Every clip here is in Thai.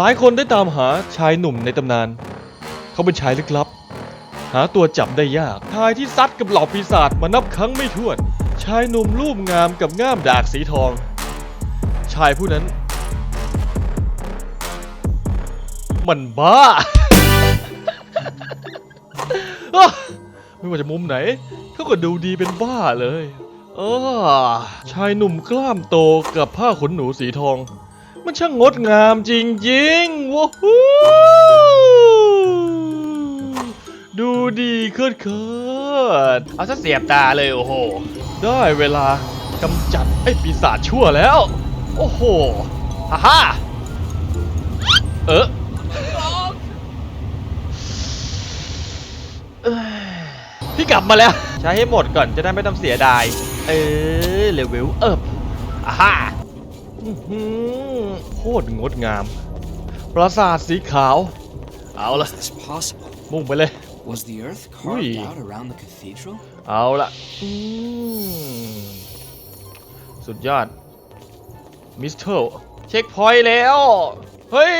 หลายคนได้ตามหาชายหนุ่มในตำนาน เขาเป็นชายลึกลับ หาตัวจับได้ยากชายที่ซัดกับเหล่าปีศาจมานับครั้งไม่ถ้วน ชายหนุ่มรูปงามกับง่ามดากสีทอง ชายผู้นั้น มันบ้าอ้าไม่ว่าจะมุมไหน เขาก็ดูดีเป็นบ้าเลยเออชายหนุ่มกล้ามโตกับผ้าขนหนูสีทอง มันช่างงดงามจริงๆว้าวดูดีเคิดเคิดเอาซะเสียบตาเลยโอ้โห ได้เวลากำจัดไอ้ปีศาจชั่วแล้ว โอ้โหฮ่าฮ่าเออเอ้ยพี่กลับมาแล้ว ใช้ให้หมดก่อนจะได้ไม่ต้องเสียดาย เออเลเวลเอิบอ่าฮ่าอื้อหือ โคตรงดงาม ปราสาทสีขาว เอาละ Is this possible? มุ่งไปเลย Was the earth Ui. carved out around the cathedral? เอาละอืมสุดยอด มิสเทลเช็คพอยต์แล้ว เฮ้ย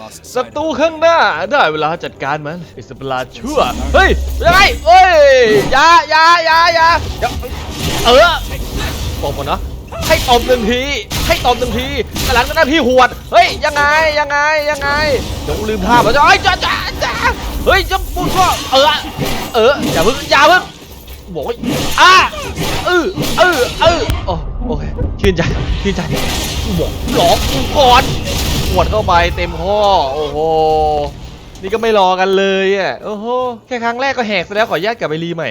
Lost ศั sight ตรู of it. ข้างหน้า ได้เวลาจัดการมันไอ้สัตว์ประหลาดชั่ว เฮ้ยยังไงเฮ้ยอยาอยาอยาอยาอย่าเออตบก่อนนะ ให้ตบหนึ่งที ให้ตบหนึ่งทีแต่หลังจากนั้นพี่หวด เฮ้ยยังไงยังไงยังไงเดี๋ยวกูลืมท่าไปจะเฮ้ยจ้าจ้าจ้าเฮ้ยจะพูดก็เออเอออย่าเพิ่งอย่าเพิ่งบอกว่าอะเออเออเออโอ้โอเคชื่นใจชื่นใจบอกหลอกกูก่อนหวดเข้าไปเต็มข้อโอ้โหนี่ก็ไม่รอกันเลยอะโอ้โหแค่ครั้งแรกก็แหกซะแล้วขออนุญาตกลับไปรีใหม่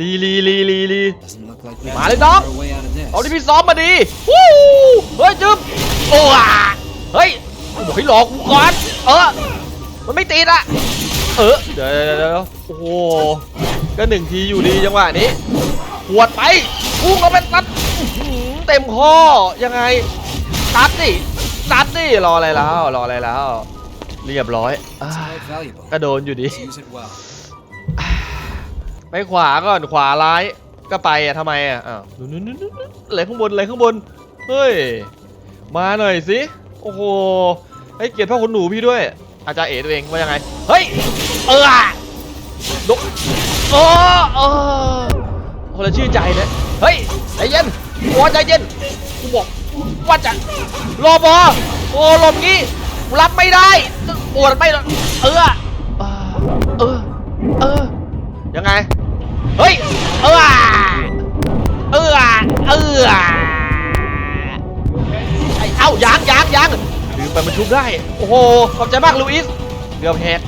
รีรีรีรีรี Doesn't look like we มา can เลยน้อง our way out of this. เอาที่พี่ซ้อมมาดีวู้เฮ้ยจึ๊บโอ้อะเฮ้ยกูบอกให้หลอกกูก่อนเออมันไม่ติดอะเออเดี๋ยวเดี๋ยวเดี๋ยวโอ้โหก็หนึ่งทีอยู่ดีจังหวะนี้หวดไปพุ่งเอาไปตัดอื้อหือเต็มข้อยังไงตัดดิตัดดิรออะไรแล้วรออะไรแล้ว เรียบร้อยอ่า It's quite valuable. ก็โดนอยู่ดี ไปขวาก่อนขวาร้ายก็ไปอะทำไมอะอ้าวนู่นนู่นนู่นอะไรข้างบนอะไรข้างบนเฮ้ยมาหน่อยสิโอ้โหให้เกียรติพ่อคุณหนูพี่ด้วย อาจารย์เอ๋ตัวเองว่ายังไงเฮ้ยเออดกโอ้เออคนละชื่อใจเลยเฮ้ยใจเย็นโอ้ใจเย็นกูบอกว่าจะรอบอโอ้ลมงี้รับไม่ได้ปวดไม่เออเออเออ ยังไง เฮ้ย เออเออเออไอ้เอ้ายังยังยังลืมไปมันชุบได้ โอ้โห ขอบใจมากลูอิส เกือบแหก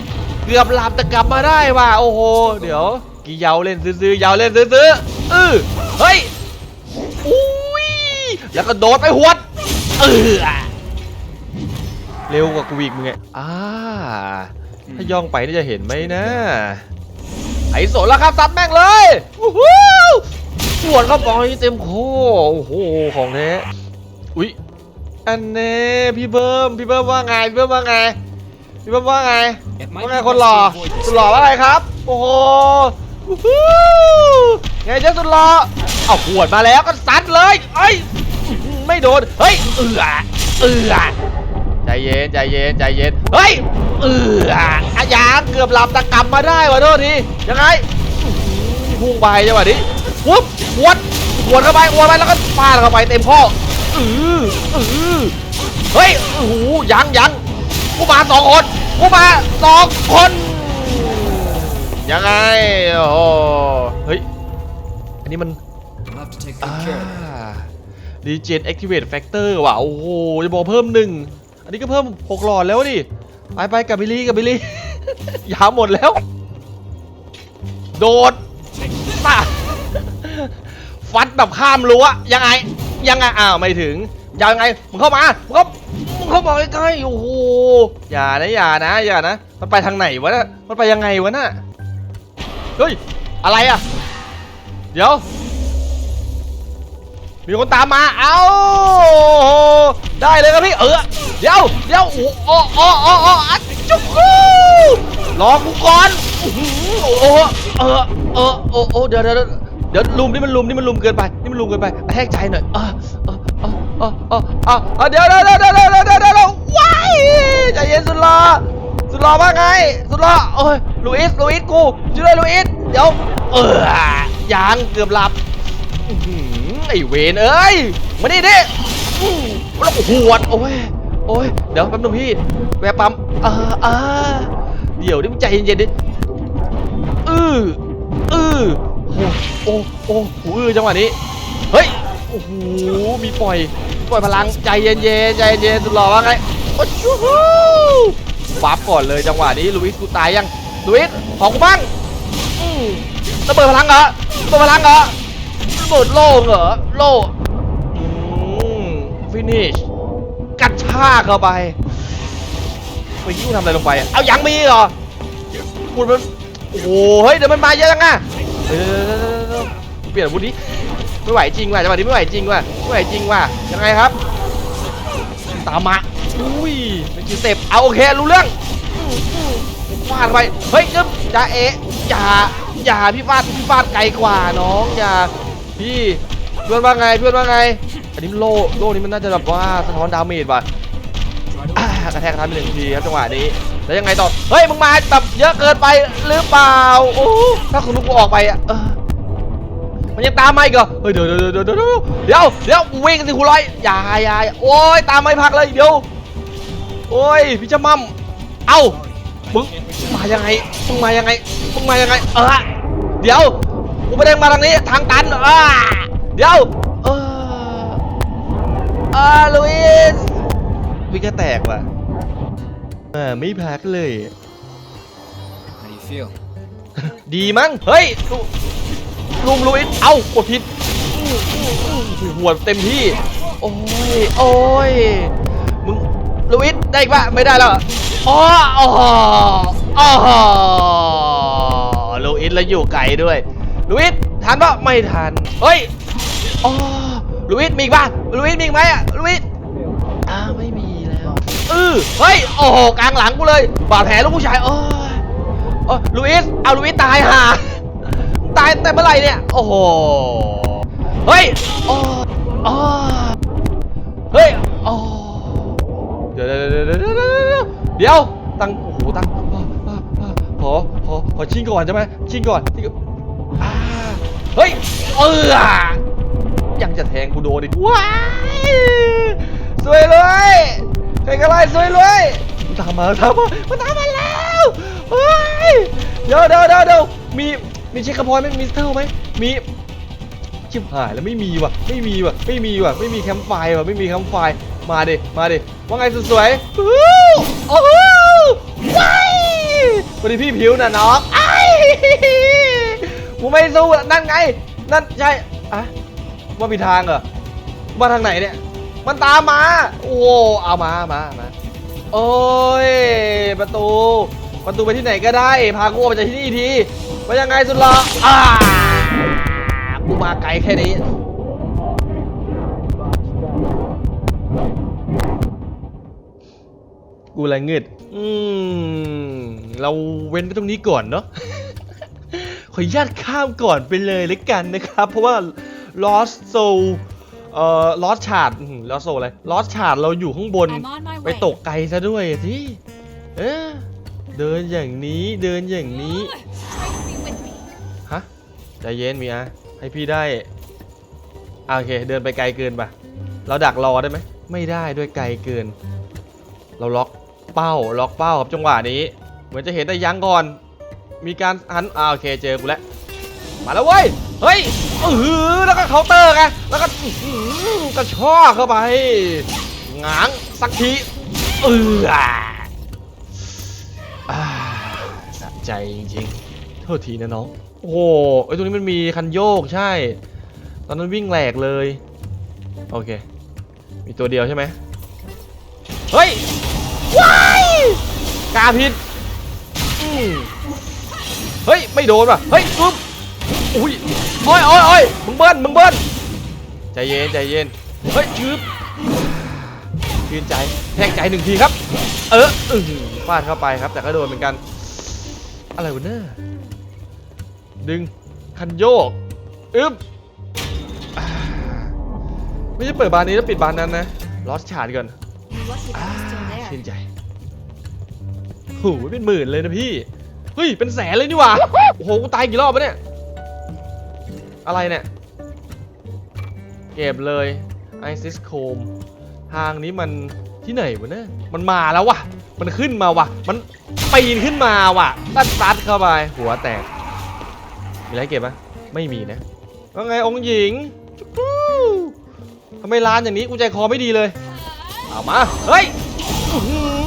เกือบหลับแต่กลับมาได้ว่ะ โอ้โห เดี๋ยว กี่เยาเล่นซื้อๆเยาเล่นซื้อๆเออเฮ้ย อุ้ย แล้วก็โดดไปหวด เออเร็วกว่ากูอีกมึงไงอ่า ถ้าย่องไปนี่จะเห็นไหมนะ ไอ้สนแล้วครับซัดแม่งเลยวู้ฮู้ปวดเข้าไปเต็มคอโอ้โหของแท้อุ๊ยอันเน่พี่เบิ้มพี่เบิ้มว่าไงพี่เบิ้มว่าไงพี่เบิ้มว่าไงว่าไงคนหล่อสุดหล่อว่าไงครับ โอ้โหไงเจ้าสุดหล่อเอาขวดมาแล้วก็ซัดเลยเอ้ยไม่โดนเฮ้ยเอือเอือใจเย็นใจเย็นใจเย็นเฮ้ย เอืออาญางเกือบหลับตะกลับมาได้วะโทษทียังไงพุ่งไปจังหวะนี้วุ๊บวดวดเข้าไปวดไปแล้วก็ฟาดเข้าไปเต็มข้ออืออือเฮ้ยโอ้โหยังยังกูมาสองคนกูมาสองคนยังไงโอ้เฮ้ยอันนี้มัน We'll have to take อ่า good care of it. Regen Activate Factor ว่ะโอ้โหจะบอกเพิ่มหนึ่งอันนี้ก็เพิ่มหกหลอดแล้วดิ ไปไปกับบิลลี่กับบิลลี่ ยาหมดแล้ว โดดป่ะฟัดแบบข้ามรั้วยังไง ยังไงอ้าวไม่ถึงยังไงมึงเข้ามามึงเข้ามึงเข้ามาใกล้ๆโอ้โหอย่านะอย่านะอย่านะ มันไปทางไหนวะน่ะมันไปยังไงวะน่ะเฮ้ยอะไรอะ เดี๋ยว มีคนตามมาเอ้าได้เลยครับพี่เออเดี๋ยวเดี๋ยวโอ้โอ้โอ้โอ้อจุ๊กรอกูก่อนโอ้เออเออโอ้โอเดี๋ยวเดี๋ยวเดี๋ยวลุมนี่มันลุมนี่มันลุมเกินไปนี่มันลุมเกินไปแทกใจหน่อยเออเออเออเออเออเออเดี๋ยวเดี๋ยวเดี๋ยวเดี๋ยวเดี๋ยวเดี๋ยวว้ายใจเย็นสุดละสุดหล่อว่าไง สุดหล่อโอ้ยลุยส์ลุยส์กูช่วยลูอิสเดี๋ยว เออยางเกือบหลับ ไอเวนเอ้ยมาดิดิอื้อแล้วก็หวดโอ้ยโอ้ยเดี๋ยวแป๊บนึงพี่แวะปั๊มออเออเดี๋ยวดิมึงใจเย็นๆดิอืออือโอ้โอ้โอ้หูอื้อจังหวะนี้เฮ้ยโอ้โหมีปล่อยปล่อยพลังใจเย็นๆใจเย็นๆสุดหล่อว่าไงโอ้ชูฮูวับก่อนเลยจังหวะนี้ลูอิสกูตายยังลูอิสขอกูบ้างอืมระเบิดพลังเหรอระเบิดพลังเหรอ ระเบิดโล่เหรอ โล่ฟินิชกัดชากเข้าไปไปยิ่งทำอะไรลงไปอะเอายังมีเหรอคุณมันโอ้โหเฮ้ยเดี๋ยวมันมาเยอะจังอะเปลี่ยนอาวุธนี้ไม่ไหวจริงว่ะจังหวะนี้ไม่ไหวจริงว่ะไม่ไหวจริงว่ะยังไงครับ ตามมาอุ้ยเป็นคิวเต็ปเอาโอเครู้เรื่องฟาดไปเฮ้ยจึ๊บอย่าเอะอย่าอย่าพี่ฟาดพี่ฟาดไกลกว่าน้องอย่า พี่เพื่อนว่าไงเพื่อนว่าไง อันนี้โล่โล่นี้มันน่าจะแบบว่าสะท้อนดาเมจว่ะกระแทกทันไปหนึ่งทีครับจังหวะนี้ แล้วยังไงต่อ เฮ้ยมึงมาแบบเยอะเกินไปหรือเปล่า โอ้ถ้าคุณลูกกูออกไปอะมันยังตามมาอีกเหรอ เฮ้ยเดี๋ยวเดี๋ยวเดี๋ยวเดี๋ยวเดี๋ยวเดี๋ยววิ่งสิคุณร้อยอย่าอย่าโอ้ยตามไม่พักเลยเดี๋ยว โอ้ยพี่จะมั่มเอ้ามึงมายังไงมึงมายังไงมึงมายังไง เออเดี๋ยว กูไม่ได้มาทางนี้ทางตันเออเดี๋ยวเออเออลุยสวิ่งก็แตกว่ะเออไม่พักเลย How do you feel? ดีมั้ง เฮ้ยลุลุงลุยเอ้ากดผิดอื้ออื้ออื้อหัวเต็มที่ โอ้ย โอ้ย มึงลุยได้อีกปะไม่ได้แล้วเหรออ๋ออ๋ออ๋อลุยแล้วอยู่ไกลด้วย ลุยทันปะไม่ทัน เฮ้ยอ๋อลุยมีอีกปะลุยมีอีกไหมอะลุยอ้าไม่มีแล้วเออเฮ้ย โอ้โห กลางหลังกูเลย บาดแผลลูกผู้ชายโอ้ยโอ้ลูอิส เอาลูอิสตายห่า ตายแต่เมื่อไหร่เนี่ย โอ้โห เฮ้ยโอ้อเฮ้ยโอ้เดี๋ยวเดี๋ยวเดี๋ยวเดี๋ยว ตั้ง โอ้โห ตั้งขอขอขอชิงก่อนใช่ไหมชิงก่อนชิงก่อนอ่ เออยังจะแทงกูโดนอีกว้ายสวยเลยใครก็ไล่สวยเลยตามมาตามมามันตามมาแล้วเฮ้ยเดี๋ยวเดี๋ยวเดี๋ยวเดี๋ยวมีมีเช็คกระพอยไหมมีสเตอร์ไหมมีชิบหายแล้วไม่มีว่ะไม่มีว่ะไม่มีว่ะไม่มีแคมป์ไฟว่ะไม่มีแคมป์ไฟมาดิมาดิว่าไงสวยอู้โอ้โหว้ายวัสดีพี่ผิวน่ะน้องไอ้กูไม่สู้นั่นไง นั่นใช่อะว่ามีทางเหรอมาทางไหนเนี่ย มันตามมา โอ้เอามามามาโอ้ยประตูประตูไปที่ไหนก็ได้ พากูออกไปจากที่นี่ทีว่ายังไงสุดหรออ่ากูมาไกลแค่นี้กูละเงืดอืม เราเว้นไว้ตรงนี้ก่อนเนาะ ออนุญาตข้ามก่อนไปเลยแล้วกันนะครับ เพราะว่า Lost Soul เอ่อ Lost Shard อืม Lost Soul อะไร Lost Shard เราอยู่ข้างบน I'm on my ไป way. ตกไกลซะด้วยที่เออเดินอย่างนี้เดินอย่างนี้ Try to be with me. ฮะใจเย็นมีอะให้พี่ได้อะโอเค เดินไปไกลเกินป่ะ เราดักรอได้ไหม ไม่ได้ด้วยไกลเกิน เราล็อกเป้าล็อกเป้าครับจังหวะนี้ เหมือนจะเห็นได้ยังก่อน มีการหันอ่าโอเคเจอกูแล้วมาแล้วเว้ยเฮ้ยเออแล้วก็เคาน์เตอร์ไงแล้วก็กระชอกเข้าไปหงางสักทีเอออ่าสะใจจริงๆโทษทีนะน้องโอ้โหไอ้ยตรงนี้มันมีคันโยกใช่ ตอนนั้นวิ่งแหลกเลยโอเค มีตัวเดียวใช่ไหมเฮ้ยว้ายกาพิษอืม เฮ้ย ไม่โดนว่ะ เฮ้ยปุ๊บอุ้ยโอ้ยโอ้ยโอ้ยมึงเบิ้ลมึงเบิ้ลใจเย็นใจเย็น เฮ้ยชืบชื่นใจ แทงใจหนึ่งทีครับ เอออือฟาดเข้าไปครับ แต่ก็โดนเหมือนกัน อะไรวะเนี่ยดึง คันโยก อึ๊บอ่าไม่ใช่เปิดบานนี้แล้วปิดบานนั้นนะ ลอสชาร์ดก่อน You're lucky อ่า that I'm still ชื่น there. ใจโหูเป็นหมื่นเลยนะพี่ เฮ้ย เป็นแสนเลยนี่หว่า โอ้โห กูตายกี่รอบวะเนี่ย อะไรเนี่ย เก็บเลยไอซิสโคม ทางนี้มันที่ไหนวะเนี่ย มันมาแล้ววะมันขึ้นมาวะมันปีนขึ้นมาว่ะตัดตัดเข้าไป หัวแตก มีอะไรเก็บไหมไม่มีนะว่าไงองค์หญิงทำไมร้านอย่างนี้กูใจคอไม่ดีเลย เอามา เฮ้ย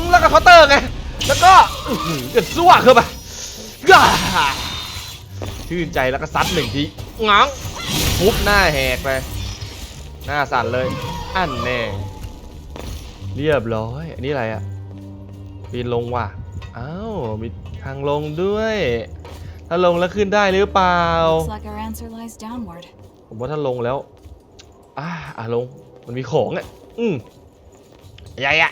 แล้วก็เคาน์เตอร์ไง แล้วก็อื้อหือเกิดซั่วเข้าไป ย่าชื่นใจแล้วก็ซัดหนึ่งทีง้างฟุบหน้าแหกไปหน้าสั่นเลย อันแน่เรียบร้อย อันนี้อะไรอะปีนลงว่ะอ้าวมีทางลงด้วย ถ้าลงแล้วขึ้นได้หรือเปล่า Looks like our answer lies downward. ผมว่าถ้าลงแล้วอ่าอะลงมันมีของอะอืมใหญ่อะ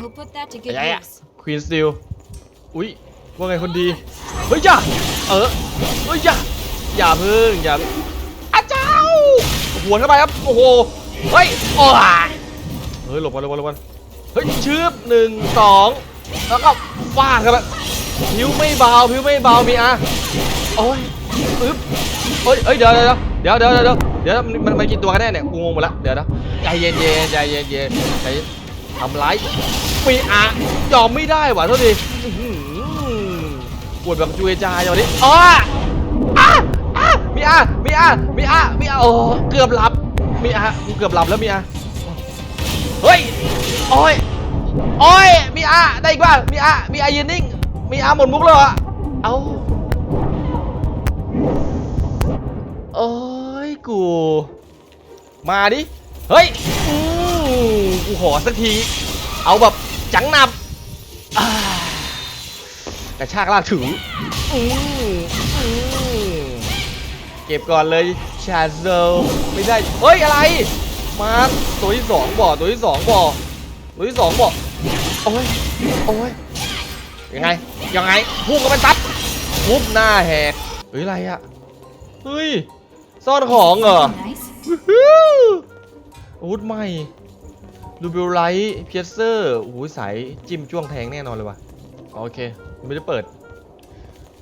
We'll put that to good Yeah, yeah. use. ควีนสติลอุ๊ย ว่าไงคนดี เฮ้ยจ้าเออเฮ้ยจ้าอย่าพึ่งอย่าอาเจ้าหัวเข้าไปครับ โอ้โห เฮ้ยโอ้ยเฮ้ยหลบกันหลบกันหลบกันเฮ้ยชืบหนึ่งสองแล้วก็ฟาดเข้าไปผิวไม่เบาผิวไม่เบามีอะโอ้ยอึ๊บเฮ้ยเฮ้ยเดี๋ยวเดี๋ยวเดี๋ยวเดี๋ยวเดี๋ยวเดี๋ยวมันมันมันตัวกันแน่เนี่ยกูงงหมดละเดี๋ยวนะใจเย็นเย็นใจเย็นเย็นใจทำร้ายมีอะยอมไม่ได้ว่ะโทษที ปวดแบบจุยจายอย่างนี้อ๋ออะอะมีอะมีอะมีอะมีอะโอ้เกือบหลับ มีอะกูเกือบหลับแล้วมีอะเฮ้ย โอ้ย โอ้ย มีอะได้อีกว่ามีอะมีอะยืนนิ่ง มีอะหมดมุกเลยเหรอเอาโอ้ย กู มาดิ เฮ้ยอืมกูขอสักที เอาแบบจังหนับอ่า กระชากลากถูอืมอืมเก็บก่อนเลยชาโซไม่ได้เฮ้ยอะไร มาตัวที่สองบ่อตัวที่สองบ่อตัวที่สองบ่อโอ้ยโอ้ยยังไงยังไงพุ่งกันไปซัดปุ๊บหน้าแหกเฮ้ยอะไรอะเฮ้ยซ่อนของเหรอ Nice. ฮู้อาวุธใหม่ดูเบลไลท์เพียเซอร์โอ้โหสายจิ้มจ้วงแทงแน่นอนเลยว่ะโอเค ไม่ได้เปิด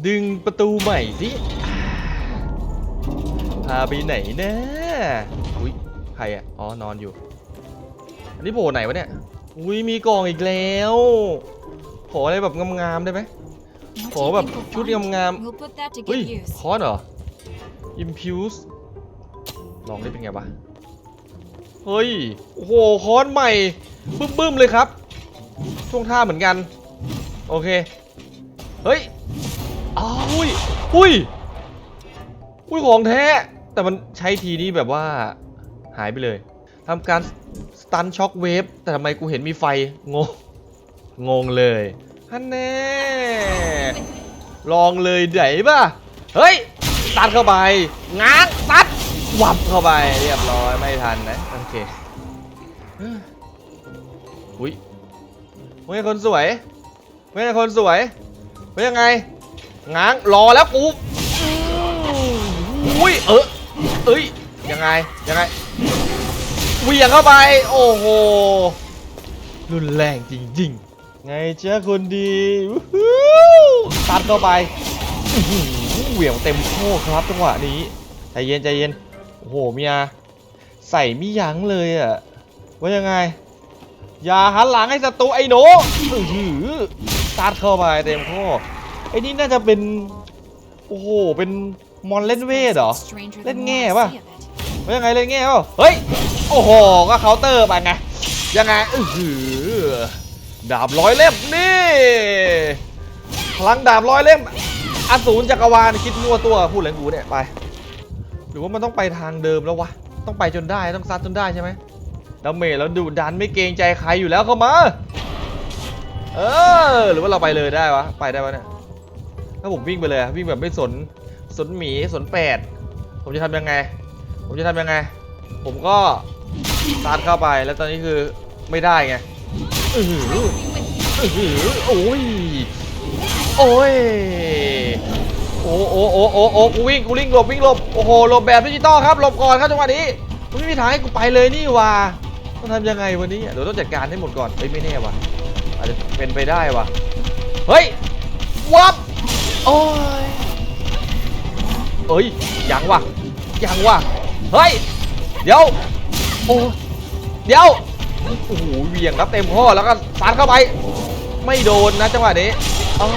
ดึงประตูใหม่สิพาไปไหนนะอุ้ยใครอะอ๋อนอนอยู่ อันนี้โผล่ไหนวะเนี่ยอุ้ยมีกล่องอีกแล้ว ขออะไรแบบงามๆได้ไหม What ขอ do you แบบ think we'll ชุด find? งาม We'll put that to ๆเฮ้ย good use. คอร์สเหรอ Impulse ลองได้เป็นไงวะ เฮ้ย โอ้โห คอนใหม่ บึ้มบึ้มๆเลยครับ ช่วงท่าเหมือนกัน โอเค เฮ้ยอ้าวอุ้ยอุ้ยอุ้ยของแท้ แต่มันใช้ทีนี้แบบว่าหายไปเลยทำการสตันช็อคเวฟแต่ทำไมกูเห็นมีไฟ งง งงเลยฮันแน่ลองเลยเดี๋ยวป่ะ เฮ้ยตัดเข้าไปง้างตัดวับเข้าไปเรียบร้อยไม่ทันนะโอเคอุ้ยว่าไงคนสวยว่าไงคนสวย ว่ายังไงง้างรอแล้วกูอืมอุ้ยเออเอ้ยยังไงยังไงเหวี่ยงเข้าไปโอ้โหรุนแรงจริงๆไงเจ้าคนดีวู้ฮู้ตัดเข้าไปอื้อหือเหวี่ยงเต็มโค้ครับจังหวะนี้ใจเย็นใจเย็นโอ้โหเมียใส่มิยั้งเลยอะว่ายังไง อย่าหันหลังให้ศัตรูไอ้หนู อื้อหือตัดเข้าไปเต็มโค้ไอ้นี่น่าจะเป็น โอ้โห เป็นมอนเล่นเวทเหรอ Stranger Lên than nghe more I ป่ะ?ว่ายังไงเลยแง่เปล่าเฮ้ย โอ้โห ก็เคาน์เตอร์ไปไง ยังไงอือหือดาบร้อยเล่มนี่พลังดาบร้อยเล่มอสูรจักรวาลคิดมั่วตัวพูดอะไรกูเนี่ยไป หรือว่ามันต้องไปทางเดิมแล้ววะ ต้องไปจนได้ต้องซัดจนได้ใช่ไหมแล้วเมย์แล้วดูดันไม่เกรงใจใครอยู่แล้วเข้ามา เออ หรือว่าเราไปเลยได้วะ ไปได้ปะเนี่ย ถ้าผมวิ่งไปเลยอะวิ่งแบบไม่สน สนหมี สนแปด ผมจะทำยังไง ผมจะทำยังไง ผมก็ซัดเข้าไป แล้วตอนนี้คือไม่ได้ไงอือหืออือหือโอ้ย โอ้ย โอ้โอ้โอ้โอ้โอ้กูวิ่ง กูวิ่งหลบ วิ่งหลบ โอ้โห หลบแบบดิจิตอลครับ หลบก่อนครับจังหวะนี้มันไม่มีทางให้กูไปเลยนี่ว่าต้องทำยังไงวันนี้เดี๋ยวต้องจัดการให้หมดก่อนเฮ้ยไม่แน่ว่ะ อาจจะเป็นไปได้ว่ะ เฮ้ย วับ โอ้ยเอ้ย ยังวะยังวะเฮ้ย เดี๋ยว โอ้ เดี๋ยว โอ้โหเวียงครับเต็มข้อแล้วก็ซัดเข้าไป ไม่โดนนะจังหวะนี้อ้าว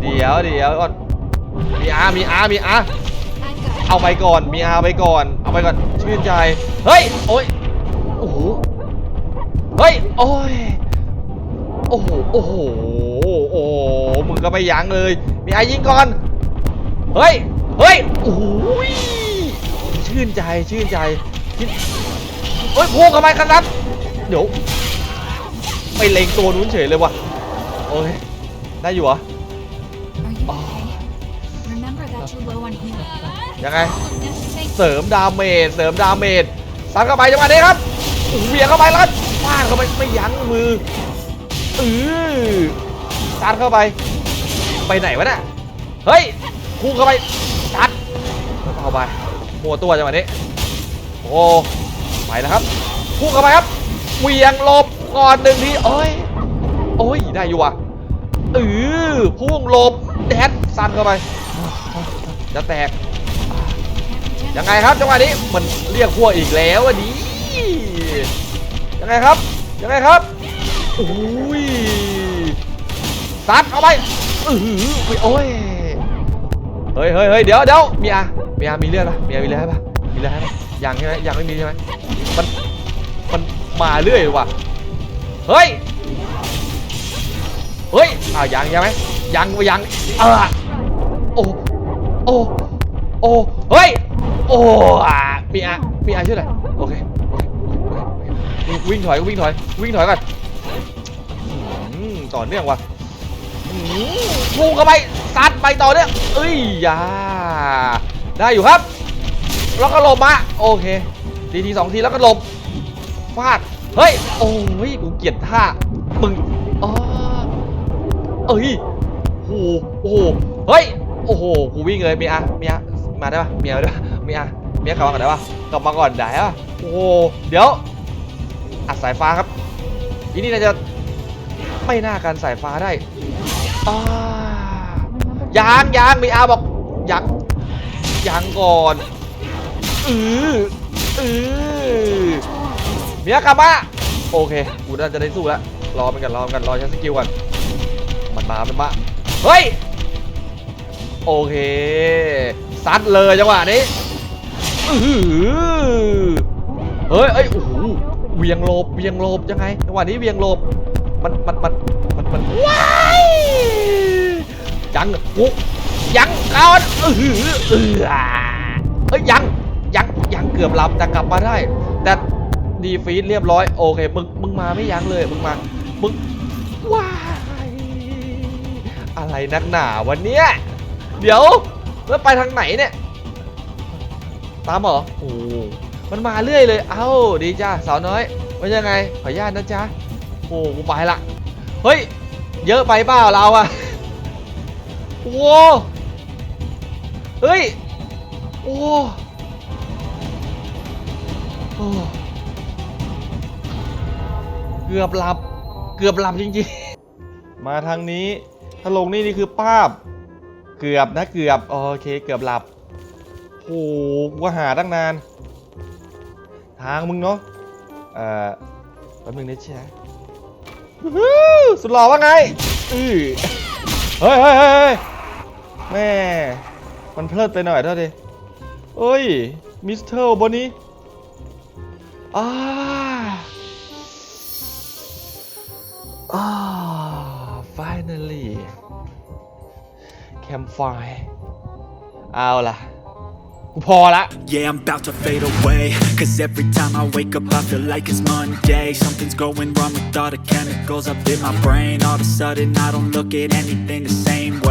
เดี๋ยวเดี๋ยวก่อนมีอามีอามีอาเอาไปก่อน มีอาไปก่อน เอาไปก่อน ชื่นใจ เฮ้ย โอ้ย โอ้โห เฮ้ย โอ้ย โอ้โห โอ้โห โอ้โหมึงก็ไม่ยั้งเลย มีอาร์ยิงก่อน เฮ้ย เฮ้ย โอ้โหยชื่นใจ ชื่นใจชื่นเฮ้ยพุ่งเข้าไปขนาดนั้นเดี๋ยวไปเล็งตัวนู้นเฉยเลยว่ะ โอ้ย ได้อยู่เหรอ Are you okay? Remember that you're low on healing. ยังไง Thank เสริมดาเมจ เสริมดาเมจซัดเข้าไปจังหวะนี้ครับโอ้โหเบียดเข้าไปแล้วก็ฟาดเข้าไปไม่ยั้งมือเออซัดเข้าไป ไปไหนวะเนี่ยเฮ้ยคู่เข้าไปซัดเข้าไปหัวตัวจังหวะนี้ โอ้ไปแล้วครับคู่เข้าไปครับเวียงลบก่อนหนึ่งทีโอ้ย โอ้ย ได้อยู่อะเออพุ่งลบแดดซัดเข้าไป จะแตก ยังไงครับจังหวะนี้มันเรียกพวกอีกแล้วอันนี้ยังไงครับ ยังไงครับ โอ้ยซัดเข้าไปอือหือโอ้ยเฮ้ยเฮ้ยเฮ้ยเดี๋ยวเดี๋ยวเมียเมียมีเรื่องปะเมียมีเรื่องให้ปะมีเรื่องให้ปะยังใช่ไหมยังไม่มีใช่ไหมมันมันมาเรื่อยว่ะเฮ้ยเฮ้ยอ้าวยังยังไหมยังยังเออโอ้โอ้โอ้เฮ้ยโอ้อะมีอามีอาช่วยหน่อยโอเคโอเคโอเควิ่งถอยวิ่งถอยวิ่งถอยก่อน ต่อเนื่องว่ะอืมพุ่งเข้าไปซัดไปต่อเนื่องเอ้ยยาได้อยู่ครับแล้วก็หลบมาโอเคทีทีสองทีแล้วก็หลบฟาดเฮ้ยโอ้ยกูเกลียดท่ามึงอ๋อเอ้ยโอ้โหโอ้โหเฮ้ยโอ้โหกูวิ่งเลยเมียเมียมาได้ปะเมียมาได้ปะเมียเมียกลับมาก่อนได้ปะกลับมาก่อนได้ปะโอ้โหเดี๋ยวอัดสายฟ้าครับทีนี้น่าจะ ไม่น่ากันสายฟ้าได้ยางยางมีอาบอกยังยังก่อนอืออือเมียกลับมาโอเคกูน่าจะได้สู้แล้วรอมันกันรอมันกันรอใช้สกิลก่อนมันมามันมาเฮ้ยโอเคซัดเลยจังหวะนี้เฮ้ยเอ้ยโอ้โหเวียงโลบเวียงโลบยังไงจังหวะนี้เวียงโลบ มันมันมันมันมันว้ายยังกูยังก่อนอื้ออเออเอ้ยยังยังยังเกือบหลับแต่กลับมาได้ แต่ดีฟีดเรียบร้อยโอเคมึงมึงมาไม่ยั้งเลยมึงมามึงว้ายอะไรนักหนาวันเนี้ยเดี๋ยวแล้วไปทางไหนเนี่ย ตามเหรอโอ้มันมาเรื่อยเลย เอ้าดีจ้าสาวน้อยว่ายังไงขออนุญาตนะจ๊ะ โอ้กูไปละ เฮ้ย เยอะไปเปล่าเราอะโอ้เฮ้ย โอ้โอเกือบหลับ เกือบหลับจริงๆ มาทางนี้ ถ้าลงนี่นี่คือป้าบ เกือบนะเกือบ โอเค เกือบหลับโอ้โหกูก็หาตั้งนาน ทางมึงเนาะ เอ่อแป๊บนึงนะเชีย สุดหล่อว่าไงอือเฮ้ยเฮ้ยเฮ้ยแม่มันเพลิดไปหน่อยเท่าดิเอ้ย มิสเตอร์บนนี้อ่าอ่า finally campfire เอาล่ะ พอละ Yeah, I'm about to fade away. Cause every time I wake up, I feel like it's Monday. Something's going wrong with all the chemicals up in my brain. All of a sudden, I don't look at anything the same way.